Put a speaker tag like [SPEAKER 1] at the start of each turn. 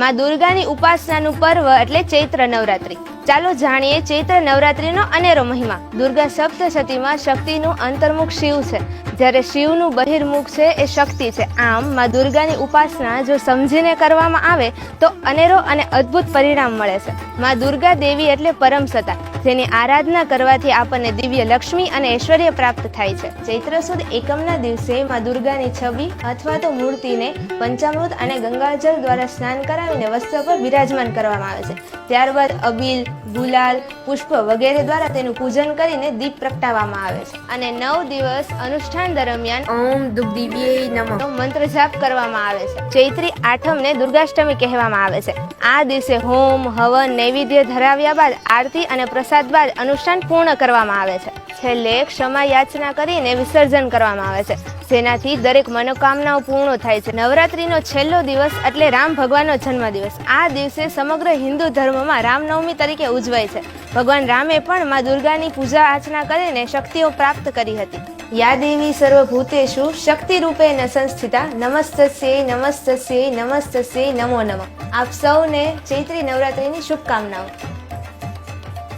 [SPEAKER 1] માં દુર્ગાની ઉપાસનાનું પર્વ એટલે ચૈત્ર નવરાત્રી. ચાલો જાણીએ ચૈત્ર નવરાત્રીનો અનેરો મહિમા. દુર્ગા સપ્તશતીમાં શક્તિનું અંતર્મુખ શિવ છે. જ્યારે શિવનું બહિર્મુખ છે એ શક્તિ છે. આમ માં દુર્ગાની ઉપાસના જો સમજીને કરવામાં આવે તો અનેરો અને અદ્ભુત પરિણામ મળે છે. માં દુર્ગા દેવી એટલે પરમ સતા જેની આરાધના કરવાથી આપણને દિવ્ય લક્ષ્મી અને ઐશ્વર્ય પ્રાપ્ત થાય છે. ચૈત્ર સુદ એકમના દિવસે માં દુર્ગાની છબી અથવા તો મૂર્તિને પંચામૃત અને ગંગાજળ દ્વારા સ્નાન કરાવીને વસ્ત્ર પર બિરાજમાન કરવામાં આવે છે. ત્યારબાદ અબીલ ગુલાલ પુષ્પ વગેરે દ્વારા તેનું પૂજન કરીને દીપ પ્રગટાવવામાં આવે છે. અને નવ દિવસ અનુષ્ઠાન દરમિયાન
[SPEAKER 2] ઓમ દુગ્દીવ્યે નમઃ.
[SPEAKER 1] મંત્ર જાપ કરવામાં આવે છે. ચૈત્રી આઠમને દુર્ગાષ્ટમી કહેવામાં આવે છે. આ દિવસે હોમ હવન નૈવેદ્ય ધરાવ્યા બાદ આરતી અને પ્રસાદ બાદ અનુષ્ઠાન પૂર્ણ કરવામાં આવે છે. છેલ્લે ક્ષમા યાચના કરીને વિસર્જન કરવામાં આવે છે. જેનાથી દરેક મનોકામનાઓ પૂર્ણ થાય છે. નવરાત્રિનો છેલ્લો દિવસ એટલે રામ ભગવાનનો જન્મદિવસ. આ દિવસે સમગ્ર હિન્દુ ધર્મમાં રામનવમી તરીકે ઉજવાય છે. ભગવાન રામે પણ માં દુર્ગાની પૂજા અર્ચના કરીને શક્તિઓ પ્રાપ્ત કરી હતી. યા દેવી સર્વભૂતેષુ શક્તિ ન સંસ્થિતા નમસ્તસ્ય નમસ્તસ્ય નમસ્તસ્ય નમો નમઃ. આપ સૌને ચૈત્રી નવરાત્રિની શુભકામનાઓ.